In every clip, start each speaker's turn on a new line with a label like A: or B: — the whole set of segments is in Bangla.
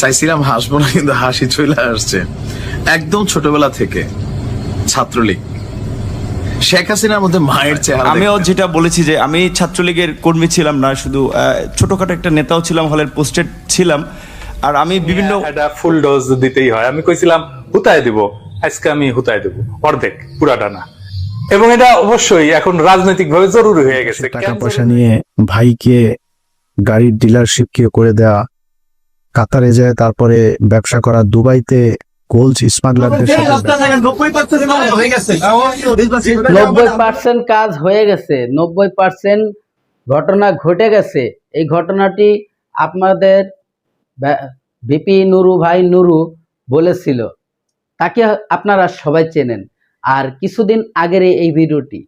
A: চাইছিলাম হাসবো না কিন্তু হাসি চলে আসছে। একদম ছোটবেলা থেকে ছাত্রলীগ। শেখ হাসিনার মধ্যে মায়ের চেহারা
B: আমিও যেটা বলেছি যে আমি ছাত্রলীগের কর্মী ছিলাম না শুধু ছোটখাটো একটা নেতাও ছিলাম হলের পোস্টেড ছিলাম। আর আমি বিভিন্ন
C: একটা ফুল ডোজ দিতেই হয়। আমি কইছিলাম হুতায় দিব। আজকে আমি হুতায় দেব। অর্ধেক পুরাটা না এবং এটা অবশ্যই এখন রাজনৈতিক ভাবে জরুরি হয়ে গেছে।
D: টাকা পয়সা নিয়ে ভাইকে গাড়ির ডিলারশিপ কে করে দেওয়া কাতারে যায় তারপরে ব্যবসা করা দুবাইতে গোল্ড স্মাগলারদের সাথে
E: নব্বই পার্সেন্ট কাজ হয়ে গেছে নব্বই পার্সেন্ট ঘটনা ঘটে গেছে। এই ঘটনাটি আপনাদের বিপি নুরু ভাই নুরু বলেছিল তাকে আপনারা সবাই চেনেন। আর কিছুদিন আগের এই ভিডিওটি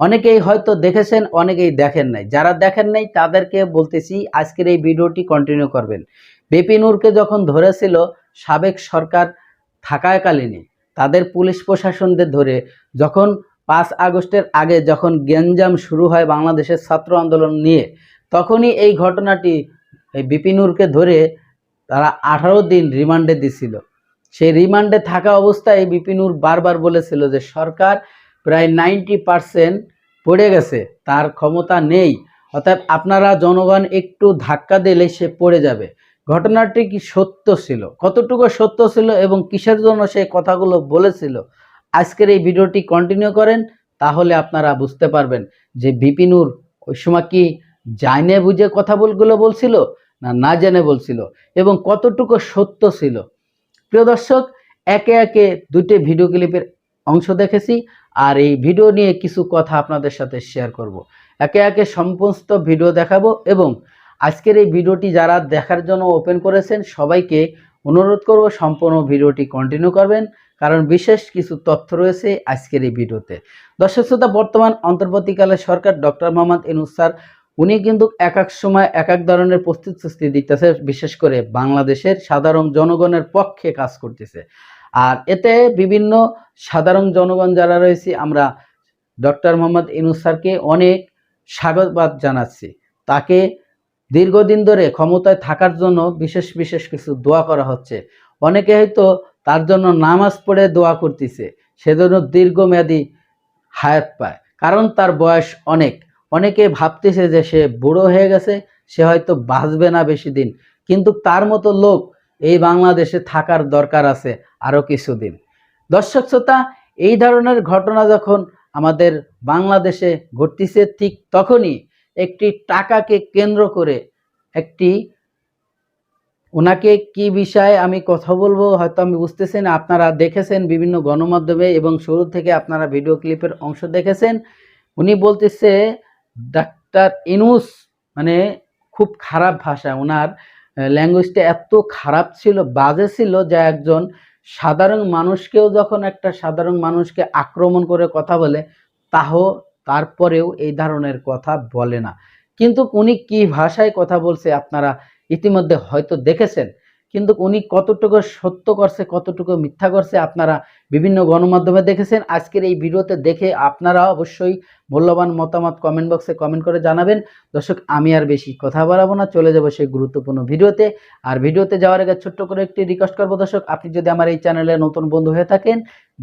E: অনেকেই হয়তো দেখেছেন অনেকেই দেখেন নাই। যারা দেখেন নাই তাদেরকে বলতেছি আজকের এই ভিডিওটি কন্টিনিউ করবেন। বিপি নূরকে যখন ধরেছিল সাবেক সরকার থাকাকালীনই, তাদের পুলিশ প্রশাসনদের ধরে যখন পাঁচ আগস্টের আগে যখন গ্যাঞ্জাম শুরু হয় বাংলাদেশের ছাত্র আন্দোলন নিয়ে, তখনই এই ঘটনাটি এই বিপিনুরকে ধরে তারা আঠারো দিন রিমান্ডে দিছিল। সেই রিমান্ডে থাকা অবস্থায় বিপিনুর বারবার বলেছিল যে সরকার প্রায় নাইনটি পার্সেন্ট পড়ে গেছে, তার ক্ষমতা নেই অর্থাৎ আপনারা জনগণ একটু ধাক্কা দিলে সে পড়ে যাবে। ঘটনাটি কি সত্য ছিল? কতটুকু সত্য ছিল এবং কিসের জন্য সেই কথাগুলো বলেছিল? আজকের এই ভিডিওটি কন্টিনিউ করেন, তাহলে আপনারা বুঝতে পারবেন যে বিপিনুর ওই সময় কি জানে বুঝে কথাগুলো বলছিল না না জেনে বলছিল এবং কতটুকু সত্য ছিল? প্রিয় দর্শক, একে একে দুটি ভিডিও ক্লিপের অংশ দেখেছি আর এই ভিডিও নিয়ে কিছু কথা আপনাদের সাথে শেয়ার করব। একে একে সমস্ত ভিডিও দেখাবো এবং আজকের এই ভিডিওটি যারা দেখার জন্য ওপেন করেছেন, সবাইকে অনুরোধ করব সম্পূর্ণ ভিডিওটি কন্টিনিউ করবেন, কারণ বিশেষ কিছু তথ্য রয়েছে আজকের এই ভিডিওতে। দর্শক শ্রোতা, বর্তমান অন্তর্বর্তীকালে সরকার ডক্টর মোহাম্মদ ইনুস স্যার, উনি কিন্তু এক এক সময় এক এক ধরনের প্রস্তুতি দিতেছে, বিশেষ করে বাংলাদেশের সাধারণ জনগণের পক্ষে কাজ করতেছে। আর এতে বিভিন্ন সাধারণ জনগণ যারা রয়েছে, আমরা ডক্টর মোহাম্মদ ইনুস স্যারকে অনেক স্বাগতবাদ জানাচ্ছি। তাকে দীর্ঘদিন ধরে ক্ষমতায় থাকার জন্য বিশেষ বিশেষ কিছু দোয়া করা হচ্ছে। অনেকে হয়তো তার জন্য নামাজ পড়ে দোয়া করতেছে, সেজন্য দীর্ঘমেয়াদী হায়াত পায়। কারণ তার বয়স অনেক। অনেকে ভাবতেছে যে সে বুড়ো হয়ে গেছে, সে হয়তো বাঁচবে না বেশি দিন। কিন্তু তার মতো লোক এই বাংলাদেশে থাকার দরকার আছে আরও কিছুদিন। দর্শক শ্রোতা, এই ধরনের ঘটনা যখন আমাদের বাংলাদেশে ঘটতেছে ঠিক তখনই একটি টাকাকে কেন্দ্র করে একটি, ওনাকে কি বিষয়ে আমি কথা বলব হয়তো আমি বুঝতেছেন, আপনারা দেখেছেন বিভিন্ন গণমাধ্যমে এবং শুরু থেকে আপনারা ভিডিও ক্লিপের অংশ দেখেছেন। উনি বলতেছে, ডাক্তার ইনুস মানে খুব খারাপ ভাষা ওনার ল্যাঙ্গুয়েজটা এত খারাপ ছিল, বাজে ছিল যে একজন সাধারণ মানুষকেও যখন একটা সাধারণ মানুষকে আক্রমণ করে কথা বলে তাও তারপরেও এই ধরনের কথা বলে না। কিন্তু উনি কি ভাষায় কথা বলছে আপনারা ইতিমধ্যে হয়তো দেখেছেন। কিন্তু উনি কতটুকু সত্য করছে, কতটুকু মিথ্যা করছে আপনারা বিভিন্ন গণমাধ্যমে দেখেছেন। আজকের এই ভিডিওতে দেখে আপনারা অবশ্যই মূল্যবান মতামত কমেন্ট বক্সে কমেন্ট করে জানাবেন। দর্শক, আমি আর বেশি কথা বাড়াবো না, চলে যাব সেই গুরুত্বপূর্ণ ভিডিওতে। আর ভিডিওতে যাওয়ার আগে ছোট্ট করে একটি রিকোয়েস্ট করব দর্শক, আপনি যদি আমার এই চ্যানেলে নতুন বন্ধু হয়ে থাকেন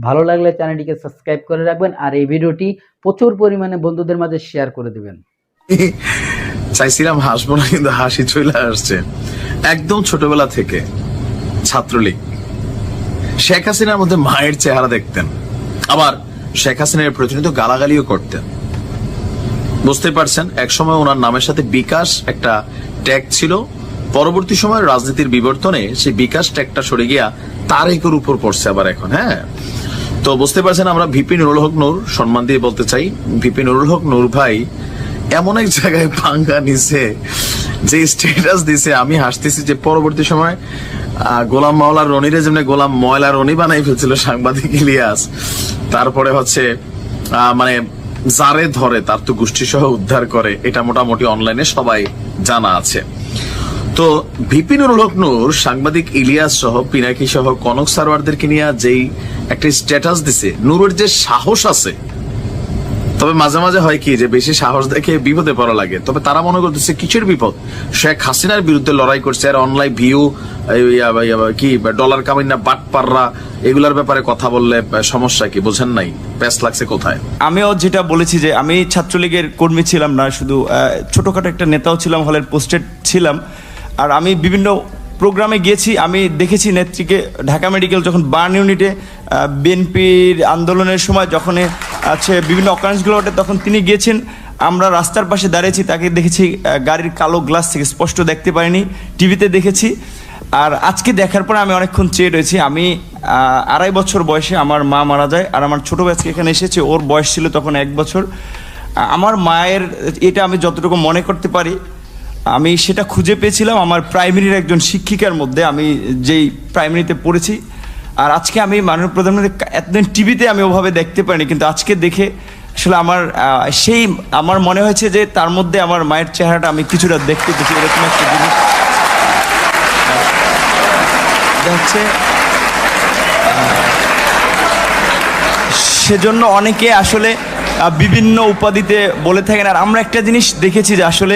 E: ভালো লাগলে চ্যানেলটিকে সাবস্ক্রাইব করে রাখবেন আর এই ভিডিওটি প্রচুর পরিমাণে বন্ধুদের মাঝে শেয়ার করে দেবেন।
A: চাইছিলাম হাসবো না, কিন্তু হাসি চলে আসছে। একদম ছোটবেলা থেকে ছাত্রলীগ। শেখ হাসিনার মধ্যে মায়ের চেহারা দেখতেন। আবার শেখ হাসিনার প্রতিনিয়ত গালাগালিও করতেন। বুঝতে পারছেন এক সময় ওনার নামের সাথে বিকাশ একটা ট্যাগ ছিল। পরবর্তী সময় রাজনীতির বিবর্তনে সেই বিকাশ ট্যাগটা সরে গিয়া তারেকের উপর পড়ছে আবার এখন হ্যাঁ? তো বুঝতে পারছেন, আমরা ভিপি নুরুল হক নূর সম্মান দিয়ে বলতে চাই। ভিপি নুরুল হক নূর ভাই এমন এক জায়গায় পাঙ্গা নিছে, যে স্ট্যাটাস দিছে। আমি হাসতেছি যে পরবর্তী সময় গোলাম মাওলা রনিরে যেমনি গোলাম ময়লা রনি বানাই ফেলছিল সাংবাদিক ইলিয়াস, তারপরে হচ্ছে মানে যারে ধরে তার তো গোষ্ঠী সহ উদ্ধার করে, এটা মোটামুটি অনলাইনে সবাই জানা আছে। তো বিপিনুর হক নূর সাংবাদিক ইলিয়াস সহ পিনাকি সহ কনক সারওয়ারদেরকে নিয়ে যেই একটা স্ট্যাটাস দিছে। নূরের যে সাহস আছে, তবে মাঝে মাঝে হয় কি যে বেশি সাহস দেখে বিপদে পড়া লাগে। তবে তারা মনে করতেছে, কিসের বিপদ? শেখ হাসিনার বিরুদ্ধে লড়াই করছে, আর অনলাইন ভিউ কি, ডলার কামিন না বাট পাররা এগুলার ব্যাপারে কথা বললে সমস্যা কি? বোঝেন নাই? প্যাস লাগছে কোথায়?
B: আমিও যেটা বলেছি যে আমি ছাত্রলীগের কর্মী ছিলাম না, শুধু ছোটখাটো একটা নেতাও ছিলাম, হলের পোস্টেড ছিলাম। আর আমি বিভিন্ন প্রোগ্রামে গিয়েছি, আমি দেখেছি নেত্রীকে ঢাকা মেডিকেল যখন বার্ন ইউনিটে বিএনপির আন্দোলনের সময় যখন আছে বিভিন্ন অকারেন্সগুলো ওঠে, তখন তিনি গিয়েছেন। আমরা রাস্তার পাশে দাঁড়িয়েছি, তাকে দেখেছি গাড়ির কালো গ্লাস থেকে স্পষ্ট দেখতে পারিনি টিভিতে দেখেছি। আর আজকে দেখার পরে আমি অনেকক্ষণ চেয়ে রয়েছি। আমি আড়াই বছর বয়সে আমার মা মারা যায়, আর আমার ছোট আজকে এখানে এসেছে, ওর বয়স ছিল তখন এক বছর। আমার মায়ের, এটা আমি যতটুকু মনে করতে পারি আমি সেটা খুঁজে পেয়েছিলাম আমার প্রাইমারির একজন শিক্ষিকার মধ্যে, আমি যেই প্রাইমারিতে পড়েছি। আর আজকে আমি মাননীয় প্রধানমন্ত্রী এতদিন টিভিতে আমি ওভাবে দেখতে পারিনি, কিন্তু আজকে দেখে আসলে আমার সেই, আমার মনে হয়েছে যে তার মধ্যে আমার মায়ের চেহারাটা আমি কিছুটা দেখতে পেয়েছি, এরকম একটা জিনিস। হচ্ছে সেজন্য অনেকে আসলে বিভিন্ন উপাধিতে বলে থাকেন। আর আমরা একটা জিনিস দেখেছি যে আসলে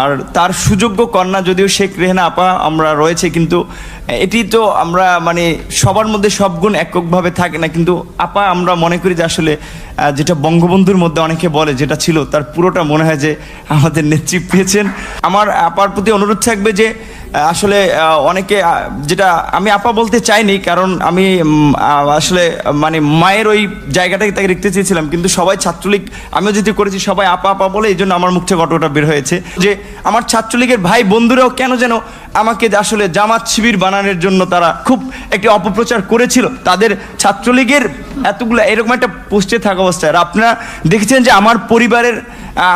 B: আর তার সুযোগ্য কন্যা যদিও শেখ রেহেনা আপা, আমরা রয়েছে, কিন্তু এটি তো আমরা মানে সবার মধ্যে সব গুণ এককভাবে থাকে না, কিন্তু আপা আমরা মনে করি যে আসলে যেটা বঙ্গবন্ধুর মধ্যে অনেকে বলে, যেটা ছিল, তার পুরোটা মনে হয় যে আমাদের নেতৃত্ব পেয়েছেন। আমার আপার প্রতি অনুরোধ থাকবে যে আসলে অনেকে যেটা আমি আপা বলতে চাইনি, কারণ আমি আসলে মানে মায়ের ওই জায়গাটাকে তাকে রাখতে চেয়েছিলাম, কিন্তু সবাই ছাত্রলীগ, আমিও যেহেতু করেছি, সবাই আপা আপা বলে, এই জন্য আমার মুখ থেকে বের হয়েছে। যে আমার ছাত্রলীগের ভাই বন্ধুরাও কেন যেন আমাকে আসলে জামাত শিবির বানানোর জন্য তারা খুব একটি অপপ্রচার করেছিল, তাদের ছাত্রলীগের এতগুলো, এরকম একটা পোস্টে থাকা অবস্থায়। আর আপনারা দেখেছেন যে আমার পরিবারের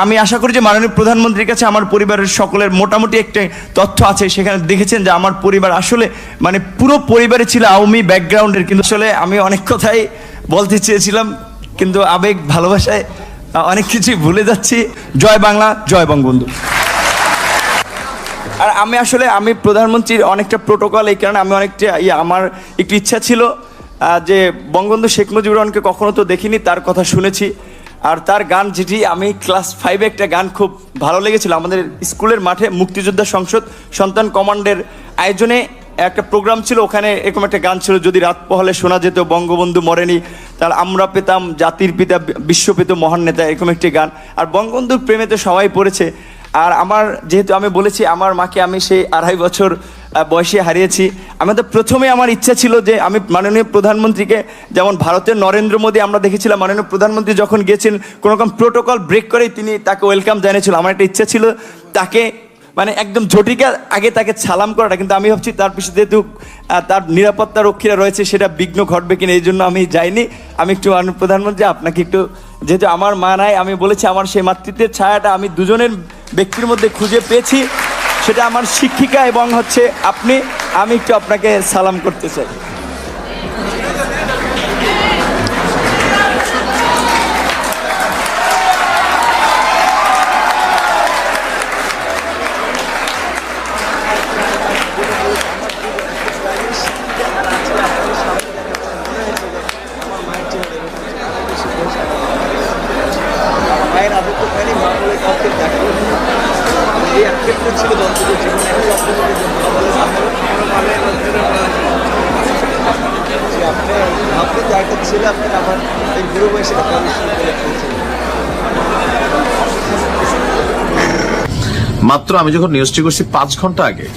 B: আমি আশা করি যে মাননীয় প্রধানমন্ত্রীর কাছে আমার পরিবারের সকলের মোটামুটি একটা তথ্য আছে, সেখানে দেখেছেন যে আমার পরিবার আসলে মানে পুরো পরিবারে ছিল আওয়ামী ব্যাকগ্রাউন্ডের, কিন্তু আসলে আমি অনেক কথাই বলতে চেয়েছিলাম, কিন্তু আবেগ, ভালোবাসায় অনেক কিছুই ভুলে যাচ্ছি। জয় বাংলা, জয় বঙ্গবন্ধু। আর আমি আসলে, আমি প্রধানমন্ত্রীর অনেকটা প্রোটোকল, এই কারণে আমি অনেকটা ইয়ে আমার একটি ইচ্ছা ছিল যে বঙ্গবন্ধু শেখ মুজিবুর রহমানকে কখনো তো দেখিনি, তার কথা শুনেছি। আর তার গান যেটি আমি ক্লাস ফাইভে একটা গান খুব ভালো লেগেছিল, আমাদের স্কুলের মাঠে মুক্তিযোদ্ধা সংসদ সন্তান কমান্ডের আয়োজনে একটা প্রোগ্রাম ছিল, ওখানে এরকম একটা গান ছিল, যদি রাত পহলে শোনা যেত, বঙ্গবন্ধু মরেনি, তার আমরা পেতাম, জাতির পিতা বিশ্ব পেত মহান নেতা, এরকম একটি গান। আর বঙ্গবন্ধুর প্রেমে তো সবাই পড়েছে। আর আমার, যেহেতু আমি বলেছি, আমার মাকে আমি সেই আড়াই বছর বয়সে হারিয়েছি। আমাদের প্রথমে আমার ইচ্ছা ছিল যে আমি মাননীয় প্রধানমন্ত্রীকে, যেমন ভারতের নরেন্দ্র মোদী, আমরা দেখেছিলাম মাননীয় প্রধানমন্ত্রী যখন গিয়েছেন, কোনো রকম প্রোটোকল ব্রেক করেই তিনি তাকে ওয়েলকাম জানিয়েছিল। আমার একটা ইচ্ছা ছিল তাকে মানে একদম ঝটিকা আগে তাকে সালাম করাটা, কিন্তু আমি ভাবছি তার পিছনে যেহেতু তার নিরাপত্তা রক্ষীরা রয়েছে, সেটা বিঘ্ন ঘটবে কিনা এই জন্য আমি যাইনি। আমি একটু প্রধানমন্ত্রী, আপনাকে একটু, যেহেতু আমার মা নাই, আমি বলেছি আমার সেই মাতৃত্বের ছায়াটা আমি দুজনের ব্যক্তির মধ্যে খুঁজে পেয়েছি। সেটা আমার শিক্ষিকা এবং হচ্ছে আপনি আমি একটু আপনাকে সালাম করতে চাই মায়ের আদত্ত পাইনি মা বলে কাউকে দেখাল এই একটা ছিল দন্তদের জীবনে আপনি আপনি যে একটা ছিল আপনি আমার এই বুড়ো বয়সে
A: মাত্র আমি যখন নিউজটি করছি, পাঁচ ঘণ্টা আগে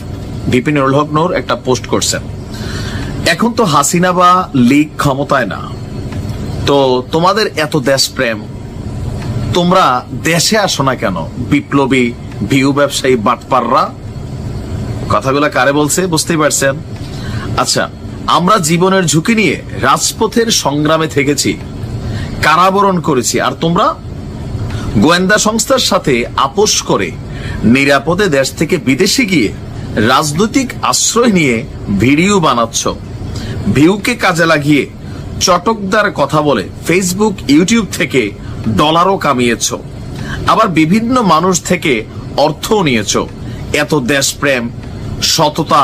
A: বিপিন নুরুল একটা পোস্ট করছেন। এখন তো হাসিনা বা লীগ ক্ষমতায় না। তো তোমাদের এত দেশপ্রেম, তোমরা দেশে আসো না কেন? বিপ্লবী, ভিউ ব্যবসায়ী, বাটপাররা? কথাগুলো কারে বলছে, বুঝতেই পারছেন? আচ্ছা আমরা জীবনের ঝুঁকি নিয়ে রাজপথের সংগ্রামে থেকেছি, কারাবরণ করেছি, আর তোমরা গোয়েন্দা সংস্থার সাথে আপোষ করে নিরাপদে দেশ থেকে বিদেশে গিয়ে রাজনৈতিক আশ্রয় নিয়ে ভিডিও বানাচ্ছ। ভিউকে কাজে লাগিয়ে চটকদার কথা বলে ফেসবুক ইউটিউব থেকে ডলারও কামিয়েছ। আবার বিভিন্ন মানুষ থেকে অর্থও নিয়েছ। এত দেশপ্রেম, সততা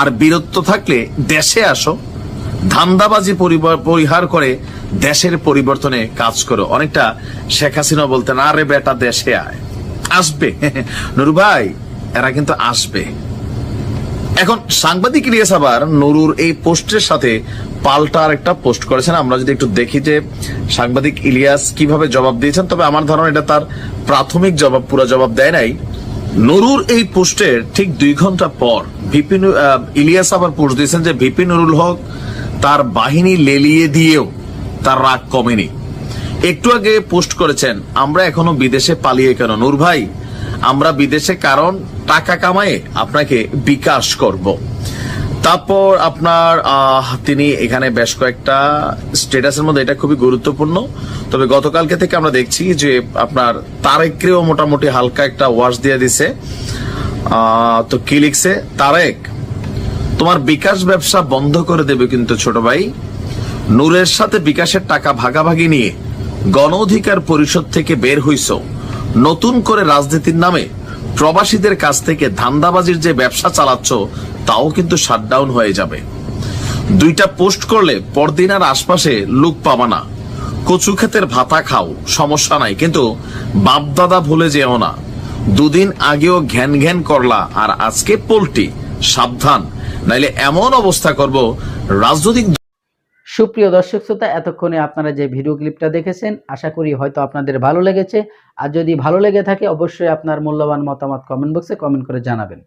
A: আর বীরত্ব থাকলে দেশে আসো। ধান্দাবাজি পরিহার করে দেশের পরিবর্তনে কাজ করো। অনেকটা শেখ হাসিনা বলতেন, আরে বেটা, দেশে আয়। আসবে। নুরু ভাই, এরা কিন্তু আসবে। এখন সাংবাদিক ইলিয়াস আবার নুরুর এই পোস্টের সাথে পাল্টা আর একটা পোস্ট করেছেন। আমরা যদি একটু দেখি যে সাংবাদিক ইলিয়াস কীভাবে জবাব দিয়েছেন, তবে আমার ধারণা এটা তার প্রাথমিক জবাব, পুরো জবাব দেয় নাই। নুরুর এই পোস্টের ঠিক দুই ঘণ্টা পর ভিপি ইলিয়াস আবার পোস্ট দিয়েছেন যে ভিপি নুরুল হক তার বাহিনী লেলিয়ে দিয়েও তার রাগ কমেনি। একটু আগে পোস্ট করেছেন, আমরা এখনও বিদেশে পালিয়ে কেন? নূর ভাই, আমরা বিদেশে কারণ টাকা কামায়ে আপনাকে বিকাশ করব। তারপর আপনার তিনি এখানে বেশ কয়েকটা স্টেটাসের মধ্যে, এটা খুবই গুরুত্বপূর্ণ, তবে গতকালকে থেকে আমরা দেখছি যে আপনার তারেককেও মোটামুটি হালকা একটা ওয়াশ দিয়ে দিছে। তো কি লিখছে? তারেক, তোমার বিকাশ ব্যবসা বন্ধ করে দেবে কিন্তু ছোট ভাই। নূরের সাথে বিকাশের টাকা ভাগাভাগি নিয়ে গণ অধিকার পরিষদ থেকে বের হইছ। নতুন করে রাজনীতির নামে প্রবাসীদের কাছ থেকে ধান্দাবাজির যে ব্যবসা চালাচ্ছ, তাও কিন্তু শাটডাউন হয়ে যাবে। দুইটা পোস্ট করলে পরদিন আর আশপাশে লুক পাবা না। কচু ক্ষেতের ভাতা খাও, সমস্যা নাই, কিন্তু বাপদাদা ভুলে যেও না। দুদিন আগেও ঘ্যান ঘ্যান করলা, আর আজকে পোল্টি সাবধান। নাইলে এমন অবস্থা করব, রাজনৈতিক
E: সুপ্রিয় দর্শক শ্রোতা, এতক্ষণে আপনারা যে ভিডিও ক্লিপটা দেখেছেন, আশা করি হয়তো আপনাদের ভালো লেগেছে। আর যদি ভালো লেগে থাকে, অবশ্যই আপনার মূল্যবান মতামত কমেন্ট বক্সে কমেন্ট করে জানাবেন।